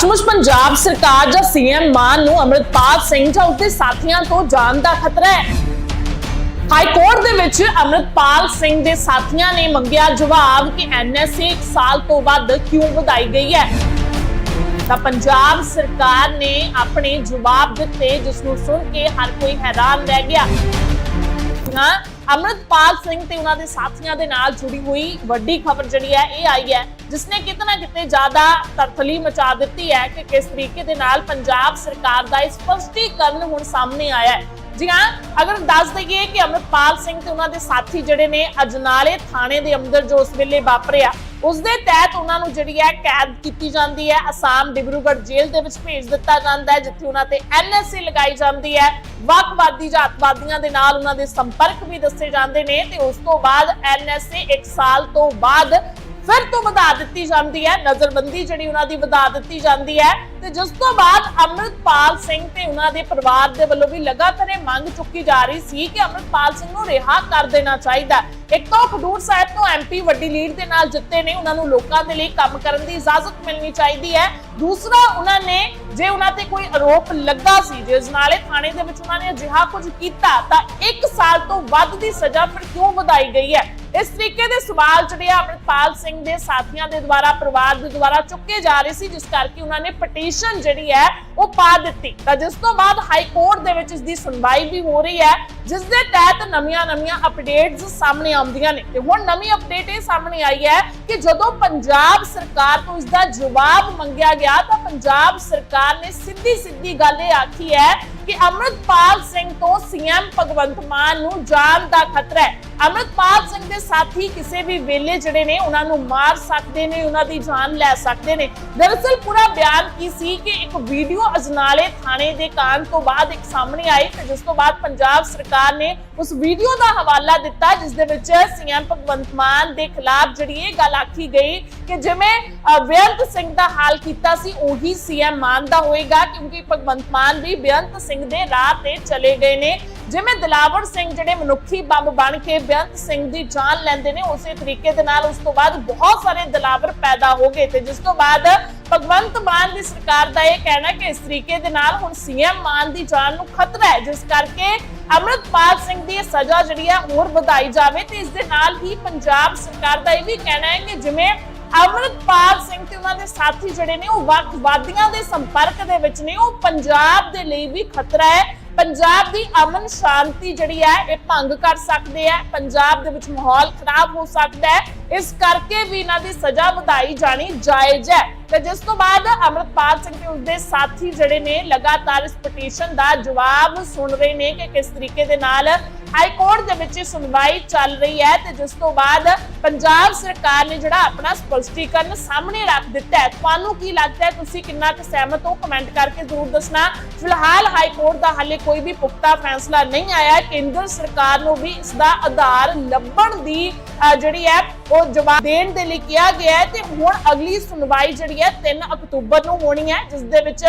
ਸੱਚਮੁੱਚ ਪੰਜਾਬ ਸਰਕਾਰ ਜਾਂ ਸੀਐਮ ਮਾਨ ਨੂੰ ਅਮਰਿਤਪਾਲ ਸਿੰਘ ਜਾਂ ਉਸਦੇ ਸਾਥੀਆਂ ਤੋਂ ਜਾਨ ਦਾ ਖਤਰਾ ਹੈ। ਹਾਈ ਕੋਰਟ ਦੇ ਵਿੱਚ ਅਮਰਿਤਪਾਲ ਸਿੰਘ ਦੇ ਸਾਥੀਆਂ ਨੇ ਮੰਗਿਆ ਜਵਾਬ ਕਿ ਐਨਐਸਏ 1 ਸਾਲ ਤੋਂ ਵੱਧ ਕਿਉਂ ਵਧਾਈ ਗਈ ਹੈ। ਤਾਂ ਪੰਜਾਬ ਸਰਕਾਰ ਨੇ ਆਪਣੇ ਜਵਾਬ ਦਿੱਤੇ, ਜਿਸ ਨੂੰ ਸੁਣ ਕੇ ਹਰ ਕੋਈ ਹੈਰਾਨ ਰਹਿ ਗਿਆ। ਹਾਂ ਅਮਰਿਤਪਾਲ ਸਿੰਘ ਤੇ ਉਹਨਾਂ ਦੇ ਸਾਥੀਆਂ ਦੇ ਨਾਲ ਜੁੜੀ ਹੋਈ ਵੱਡੀ ਖਬਰ ਜਿਹੜੀ ਹੈ, ਇਹ ਆਈ ਹੈ ਜਿਸ ਨੇ ਕਿਤੇ ਨਾ ਕਿਤੇ ਜ਼ਿਆਦਾ ਤਰਥਲੀ ਮਚਾ ਦਿੱਤੀ ਹੈ ਕਿ ਕਿਸ ਤਰੀਕੇ ਦੇ ਨਾਲ ਪੰਜਾਬ ਸਰਕਾਰ ਦਾ ਇਹ ਸਪਸ਼ਟੀਕਰਨ ਹੁਣ ਸਾਹਮਣੇ ਆਇਆ ਹੈ। ਜੀ ਹਾਂ, ਅਗਰ ਦੱਸ ਦਈਏ ਕਿ ਅਮਰਿਤਪਾਲ ਸਿੰਘ ਤੇ ਉਹਨਾਂ ਦੇ ਸਾਥੀ ਜਿਹੜੇ ਨੇ ਅਜਨਾਲੇ ਥਾਣੇ ਦੇ ਅੰਦਰ ਜੋ ਉਸ ਵੇਲੇ ਵਾਪਰਿਆ ਉਸ ਦੇ ਤਹਿਤ ਉਹਨਾਂ ਨੂੰ ਜਿਹੜੀ ਹੈ ਕੈਦ ਕੀਤੀ ਜਾਂਦੀ ਹੈ। ਅਸਾਮ ਡਿਬਰੂਗੜ ਜੇਲ੍ਹ ਦੇ ਵਿੱਚ ਭੇਜ ਦਿੱਤਾ ਜਾਂਦਾ ਹੈ, ਜਿੱਥੇ ਉਹਨਾਂ ਤੇ ਐਨਐਸਏ ਲਗਾਈ ਜਾਂਦੀ ਹੈ। ਵੱਖਵਾਦੀ ਜਾਤਵਾਦੀਆਂ ਦੇ ਨਾਲ ਉਹਨਾਂ ਦੇ ਸੰਪਰਕ ਵੀ ਦੱਸੇ ਜਾਂਦੇ ਨੇ ਤੇ ਉਸ ਤੋਂ ਬਾਅਦ ਐਨਐਸਏ 1 ਸਾਲ ਤੋਂ ਬਾਅਦ ਫਿਰ ਤੋਂ ਵਧਾ ਦਿੱਤੀ ਜਾਂਦੀ ਹੈ। ਨਜ਼ਰਬੰਦੀ ਜਿਹੜੀ ਉਹਨਾਂ ਦੀ ਵਧਾ ਦਿੱਤੀ ਜਾਂਦੀ ਹੈ ਤੇ ਜਿਸ ਤੋਂ ਬਾਅਦ ਅੰਮ੍ਰਿਤਪਾਲ ਸਿੰਘ ਤੇ ਉਹਨਾਂ ਦੇ ਪਰਿਵਾਰ ਦੇ ਵੱਲੋਂ ਵੀ ਲਗਾਤਾਰ ਇਹ ਮੰਗ ਚੁੱਕੀ ਜਾ ਰਹੀ ਸੀ ਕਿ ਅੰਮ੍ਰਿਤਪਾਲ ਸਿੰਘ ਨੂੰ ਰਿਹਾ ਕਰ ਦੇਣਾ ਚਾਹੀਦਾ ਇੱਕ ਤਾਂ ਖਡੂਰ ਸਾਹਿਬ ਤੋਂ ਐਮਪੀ ਵੱਡੀ ਲੀਡ ਦੇ ਨਾਲ ਜਿੱਤੇ ਨੇ। ਉਹਨਾਂ ਨੂੰ ਲੋਕਾਂ ਦੇ ਲਈ ਕੰਮ ਕਰਨ ਦੀ ਇਜਾਜ਼ਤ ਮਿਲਣੀ ਚਾਹੀਦੀ ਹੈ। ਦੂਸਰਾ, ਉਹਨਾਂ ਨੇ ਜੇ ਉਹਨਾਂ ਤੇ ਕੋਈ ਆਰੋਪ ਲੱਗਾ ਸੀ ਜਿਸ ਨਾਲੇ ਥਾਣੇ ਦੇ ਵਿੱਚ ਉਹਨਾਂ ਨੇ ਅਜਿਹਾ ਕੁਝ ਕੀਤਾ, ਤਾਂ 1 ਸਾਲ ਤੋਂ ਵੱਧ ਦੀ ਸਜ਼ਾ ਫਿਰ ਕਿਉਂ ਵਧਾਈ ਗਈ ਹੈ? ਇਸ ਤਰੀਕੇ ਦੇ ਸਵਾਲ ਜਿਹੜੇ ਆ ਅਮਰਿਤਪਾਲ ਸਿੰਘ ਦੇ ਸਾਥੀਆਂ ਦੇ ਦੁਆਰਾ, ਪਰਿਵਾਰ ਦੇ ਦੁਆਰਾ ਚੁੱਕੇ ਜਾ ਰਹੇ ਸੀ, ਜਿਸ ਕਰਕੇ ਉਹਨਾਂ ਨੇ ਪਟੀਸ਼ਨ ਜਿਹੜੀ ਹੈ ਉਹ ਪਾ ਦਿੱਤੀ। ਤਾਂ ਜਿਸ ਤੋਂ ਬਾਅਦ ਹਾਈ ਕੋਰਟ ਦੇ ਵਿੱਚ ਇਸ ਦੀ ਸੁਣਵਾਈ ਵੀ ਹੋ ਰਹੀ ਹੈ, ਜਿਸ ਦੇ ਤਹਿਤ ਨਵੀਆਂ-ਨਵੀਆਂ ਅਪਡੇਟਸ ਸਾਹਮਣੇ ਆਉਂਦੀਆਂ ਨੇ। ਤੇ ਹੁਣ ਨਵੀਂ ਅਪਡੇਟ ਇਹ ਸਾਹਮਣੇ ਆਈ ਹੈ ਕਿ ਜਦੋਂ ਪੰਜਾਬ ਸਰਕਾਰ ਤੋਂ ਇਸ ਦਾ ਜਵਾਬ ਮੰਗਿਆ ਗਿਆ, ਤਾਂ ਪੰਜਾਬ ਸਰਕਾਰ ਨੇ ਸਿੱਧੀ ਸਿੱਧੀ ਗੱਲ ਇਹ ਆਖੀ ਹੈ ਕਿ ਅਮਰਿਤਪਾਲ ਸਿੰਘ ਤੋਂ ਸੀਐਮ ਭਗਵੰਤ ਮਾਨ ਨੂੰ ਜਾਨ ਦਾ ਖਤਰਾ ਹੈ। ਅਮਰਿਤਪਾਲ ਸਿੰਘ ਦੇ ਸਾਥੀ ਕਿਸੇ ਵੀ ਵੇਲੇ ਜਿਹੜੇ ਨੇ, ਉਹਨਾਂ ਨੂੰ ਮਾਰ ਸਕਦੇ ਨੇ, ਉਹਨਾਂ ਦੀ ਜਾਨ ਲੈ ਸਕਦੇ ਨੇ। ਦਰਅਸਲ ਪੂਰਾ ਬਿਆਨ ਕੀ ਸੀ ਕਿ ਇੱਕ ਵੀਡੀਓ ਅਜਨਾਲੇ ਥਾਣੇ ਦੇ ਕਾਂਡ ਤੋਂ ਬਾਅਦ ਇੱਕ ਸਾਹਮਣੇ ਆਈ ਤੇ ਜਿਸ ਤੋਂ ਬਾਅਦ ਪੰਜਾਬ ਸਰਕਾਰ ਨੇ ਉਸ ਵੀਡੀਓ ਦਾ ਹਵਾਲਾ ਦਿੱਤਾ, ਜਿਸ ਦੇ ਵਿੱਚ ਸੀਐਮ ਭਗਵੰਤ ਮਾਨ ਦੇ ਖਿਲਾਫ ਜਿਹੜੀ ਇਹ ਗੱਲ ਆਖੀ ਗਈ ਕਿ ਜਿਵੇਂ ਬੇਅੰਤ ਸਿੰਘ ਦਾ ਹਾਲ ਕੀਤਾ ਸੀ, ਉਹੀ ਸੀਐਮ ਮਾਨ ਦਾ ਹੋਏਗਾ, ਕਿਉਂਕਿ ਭਗਵੰਤ ਮਾਨ ਵੀ ਬੇਅੰਤ ਸਿੰਘ ਦੇ ਰਾਹ ਤੇ ਚਲੇ ਗਏ ਨੇ। ਜਿਵੇਂ ਦਲਾਵਰ ਸਿੰਘ ਜਿਹੜੇ ਮਨੁੱਖੀ ਬੰਬ ਬਣ ਕੇ ਬੇਅੰਤ ਸਿੰਘ ਦੀ ਜਾਨ ਲੈਂਦੇ ਨੇ, ਉਸੇ ਤਰੀਕੇ ਦੇ ਨਾਲ ਉਸ ਤੋਂ ਬਾਅਦ ਬਹੁਤ ਸਾਰੇ ਦਿਲਾਵਰ ਪੈਦਾ ਹੋ ਗਏ ਤੇ ਜਿਸ ਤੋਂ ਬਾਅਦ ਭਗਵੰਤ ਮਾਨ ਦੀ ਸਰਕਾਰ ਦਾ ਇਹ ਕਹਿਣਾ ਕਿ ਇਸ ਤਰੀਕੇ ਦੇ ਨਾਲ ਹੁਣ ਸੀਐਮ ਮਾਨ ਦੀ ਜਾਨ ਨੂੰ ਖਤਰਾ ਹੈ, ਜਿਸ ਕਰਕੇ ਅਮਰਿਤਪਾਲ ਸਿੰਘ ਦੀ ਸਜ਼ਾ ਜਿਹੜੀ ਹੈ ਹੋਰ ਵਧਾਈ ਜਾਵੇ ਤੇ ਇਸ ਦੇ ਨਾਲ ਹੀ ਪੰਜਾਬ ਸਰਕਾਰ ਦਾ ਇਹ ਵੀ ਕਹਿਣਾ ਹੈ ਕਿ ਜਿਵੇਂ ਅਮਰਿਤਪਾਲ ਸਿੰਘ ਤੇ ਉਹਨਾਂ ਦੇ ਸਾਥੀ ਜਿਹੜੇ ਨੇ, ਉਹ ਵੱਖ ਵਾਦੀਆਂ ਦੇ ਸੰਪਰਕ ਦੇ ਵਿੱਚ ਨੇ, ਉਹ ਪੰਜਾਬ ਦੇ ਲਈ ਵੀ ਖਤਰਾ ਹੈ। ਪੰਜਾਬ ਦੀ ਅਮਨ ਸ਼ਾਂਤੀ ਜਿਹੜੀ ਹੈ, ਇਹ ਭੰਗ ਕਰ ਸਕਦੇ ਹੈ, ਪੰਜਾਬ ਦੇ ਵਿੱਚ ਮਾਹੌਲ ਖਰਾਬ ਹੋ ਸਕਦਾ ਹੈ। ਇਸ ਕਰਕੇ ਵੀ ਇਹਨਾਂ ਦੀ ਸਜ਼ਾ ਵਧਾਈ ਜਾਣੀ ਜਾਇਜ਼ ਹੈ। ਤੇ ਜਿਸ ਤੋਂ ਬਾਅਦ ਅਮਰਪਾਲ ਸਿੰਘ ਤੇ ਉਸਦੇ ਸਾਥੀ ਜਿਹੜੇ ਨੇ, ਲਗਾਤਾਰ ਇਸ ਪਟੀਸ਼ਨ ਦਾ ਜਵਾਬ ਸੁਣ ਰਹੇ ਨੇ ਕਿ ਕਿਸ ਤਰੀਕੇ ਦੇ ਨਾਲ ਹਾਈ ਕੋਰਟ ਦੇ ਵਿੱਚ ਇਹ ਸੁਣਵਾਈ ਚੱਲ ਰਹੀ ਹੈ ਤੇ ਜਿਸ ਤੋਂ ਬਾਅਦ ਪੰਜਾਬ ਸਰਕਾਰ ਨੇ ਜਿਹੜਾ ਆਪਣਾ ਸਪਸ਼ਟੀਕਰਨ ਸਾਹਮਣੇ ਰੱਖ ਦਿੱਤਾ ਹੈ। ਤੁਹਾਨੂੰ ਕੀ ਲੱਗਦਾ ਹੈ? ਤੁਸੀਂ ਕਿੰਨਾ ਕੁ ਸਹਿਮਤ ਹੋ? ਕਮੈਂਟ ਕਰਕੇ ਜ਼ਰੂਰ ਦੱਸਣਾ। ਫਿਲਹਾਲ ਹਾਈ ਕੋਰਟ ਦਾ ਹਾਲੇ ਕੋਈ ਵੀ ਪੁਖਤਾ ਫੈਸਲਾ ਨਹੀਂ ਆਇਆ। ਕੇਂਦਰ ਸਰਕਾਰ ਨੂੰ ਵੀ ਇਸ ਦਾ ਆਧਾਰ ਲੱਭਣ ਦੀ ਜਿਹੜੀ ਹੈ, ਉਹ ਜਵਾਬ ਦੇਣ ਦੇ ਲਈ ਕਿਹਾ ਗਿਆ ਹੈ ਤੇ ਹੁਣ ਅਗਲੀ ਸੁਣਵਾਈ ਜਿਹੜੀ ਹੈ 3 ਅਕਤੂਬਰ ਨੂੰ ਹੋਣੀ ਹੈ, ਜਿਸ ਦੇ ਵਿੱਚ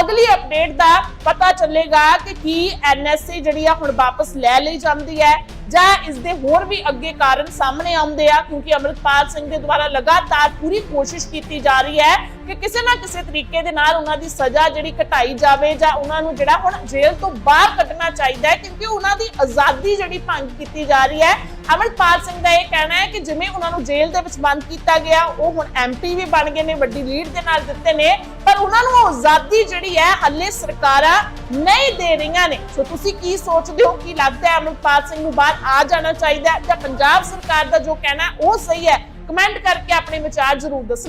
ਅਗਲੀ ਅਪਡੇਟ ਦਾ ਪਤਾ ਚੱਲੇਗਾ ਕਿ ਕੀ ਐਨਐਸਏ ਜਿਹੜੀ ਆ, ਹੁਣ ਵਾਪਸ ਲੈ ਲਈ ਜਾਂਦੀ ਹੈ। ਜਾਂ ਇਸ ਦੇ ਹੋਰ ਵੀ ਅੱਗੇ ਕਾਰਨ ਸਾਹਮਣੇ ਆਉਂਦੇ ਆ, ਕਿਉਂਕਿ ਅਮਰਿਤਪਾਲ ਸਿੰਘ ਦੇ ਦੁਆਰਾ ਲਗਾਤਾਰ ਪੂਰੀ ਕੋਸ਼ਿਸ਼ ਕੀਤੀ ਜਾ ਰਹੀ ਹੈ ਕਿ ਕਿਸੇ ਨਾ ਕਿਸੇ ਤਰੀਕੇ ਦੇ ਨਾਲ ਉਹਨਾਂ ਦੀ ਸਜ਼ਾ ਜਿਹੜੀ ਘਟਾਈ ਜਾਵੇ ਜਾਂ ਉਹਨਾਂ ਨੂੰ ਜਿਹੜਾ ਹੁਣ ਜੇਲ੍ਹ ਤੋਂ ਬਾਹਰ ਕੱਢਣਾ ਚਾਹੀਦਾ ਹੈ, ਕਿਉਂਕਿ ਉਹਨਾਂ ਦੀ ਆਜ਼ਾਦੀ ਜਿਹੜੀ ਭੰਗ ਕੀਤੀ ਜਾ ਰਹੀ ਹੈ। ਅਮਰਿਤਪਾਲ ਸਿੰਘ ਦਾ ਇਹ ਕਹਿਣਾ ਹੈ ਕਿ ਜਿਵੇਂ ਉਹਨਾਂ ਨੂੰ ਜੇਲ੍ਹ ਦੇ ਵਿੱਚ ਬੰਦ ਕੀਤਾ ਗਿਆ, ਉਹ ਹੁਣ ਐਮਪੀ ਵੀ ਬਣ ਗਏ ਨੇ, ਵੱਡੀ ਲੀਡ ਦੇ ਨਾਲ ਦਿੱਤੇ ਨੇ। ਪਰ ਉਹਨਾਂ ਨੂੰ ਆਜ਼ਾਦੀ ਜਿਹੜੀ ਹੈ ਹੱਲੇ ਸਰਕਾਰਾਂ ਨਹੀਂ ਦੇ ਰਹੀਆਂ ਨੇ। ਸੋ ਤੁਸੀਂ ਕੀ ਸੋਚਦੇ ਹੋ, ਕੀ ਲੱਗਦਾ ਹੈ ਅਮਰਿਤਪਾਲ ਸਿੰਘ ਨੂੰ ਬਾਹਰ ਆ ਜਾਣਾ ਚਾਹੀਦਾ ਹੈ ਜਾਂ ਪੰਜਾਬ ਸਰਕਾਰ ਦਾ ਜੋ ਕਹਿਣਾ ਉਹ ਸਹੀ ਹੈ? ਕਮੈਂਟ ਕਰਕੇ ਆਪਣੇ ਵਿਚਾਰ ਜ਼ਰੂਰ ਦੱਸਣੇ।